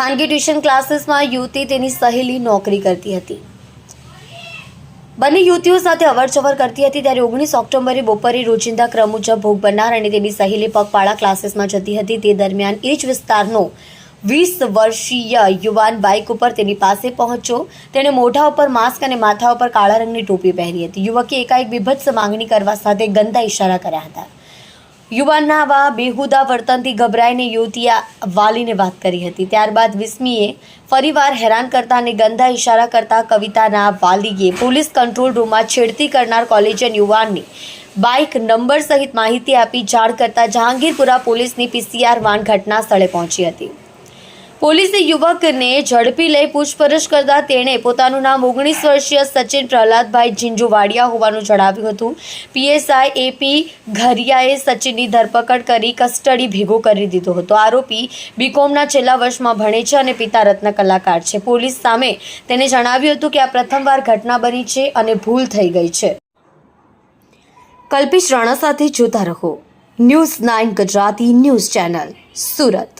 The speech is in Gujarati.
ખાનગી ટ્યુશન ક્લાસીસમાં યુવતી તેની સહેલી નોકરી કરતી હતી. બંને યુવતીઓ સાથે અવરજવર કરતી હતી ત્યારે ઓગણીસ ઓક્ટોબરે બપોરે રોજિંદા ક્રમ મુજબ ભોગ બનનાર અને તેની સહેલી પગપાળા ક્લાસીસમાં જતી હતી. તે દરમિયાન એ જ વિસ્તારનો વીસ વર્ષીય યુવાન બાઇક ઉપર તેની પાસે પહોંચ્યો. તેણે મોઢા ઉપર માસ્ક અને માથા ઉપર કાળા રંગની ટોપી પહેરી હતી. યુવકે એકાએક બીભત્સ માંગણી કરવા સાથે ગંદા ઇશારા કર્યા હતા. યુવાનના આવા બેહુદા વર્તનથી ગભરાઈને યુવતીએ વાલીને વાત કરી હતી. ત્યારબાદ વિસ્મીએ ફરીવાર હેરાન કરતા અને ગંદા ઇશારા કરતા કવિતાના વાલીએ પોલીસ કંટ્રોલ રૂમમાં છેડતી કરનાર કોલેજન યુવાનની બાઇક નંબર સહિત માહિતી આપી જાણ કરતા જહાંગીરપુરા પોલીસની પીસીઆર વાન ઘટના સ્થળે પહોંચી હતી. પોલીસે યુવકને ઝડપી લઈ પૂછપરછ કરતા તેણે પોતાનું નામ ઓગણીસ વર્ષીય સચિન પ્રહલાદભાઈ ઝીંઝુવાડિયા હોવાનું જણાવ્યું હતું. પીએસઆઈ એપી ઘરિયાએ સચિનની ધરપકડ કરી કસ્ટડી ભેગો કરી દીધો હતો. આરોપી બીકોમના છેલ્લા વર્ષમાં ભણે છે અને પિતા રત્ન કલાકાર છે. પોલીસ સામે તેને જણાવ્યું હતું કે આ પ્રથમવાર ઘટના બની છે અને ભૂલ થઈ ગઈ છે. કલ્પિશ રાણા સાથે જોતા રહો. News nine Gujarati news channel, Surat.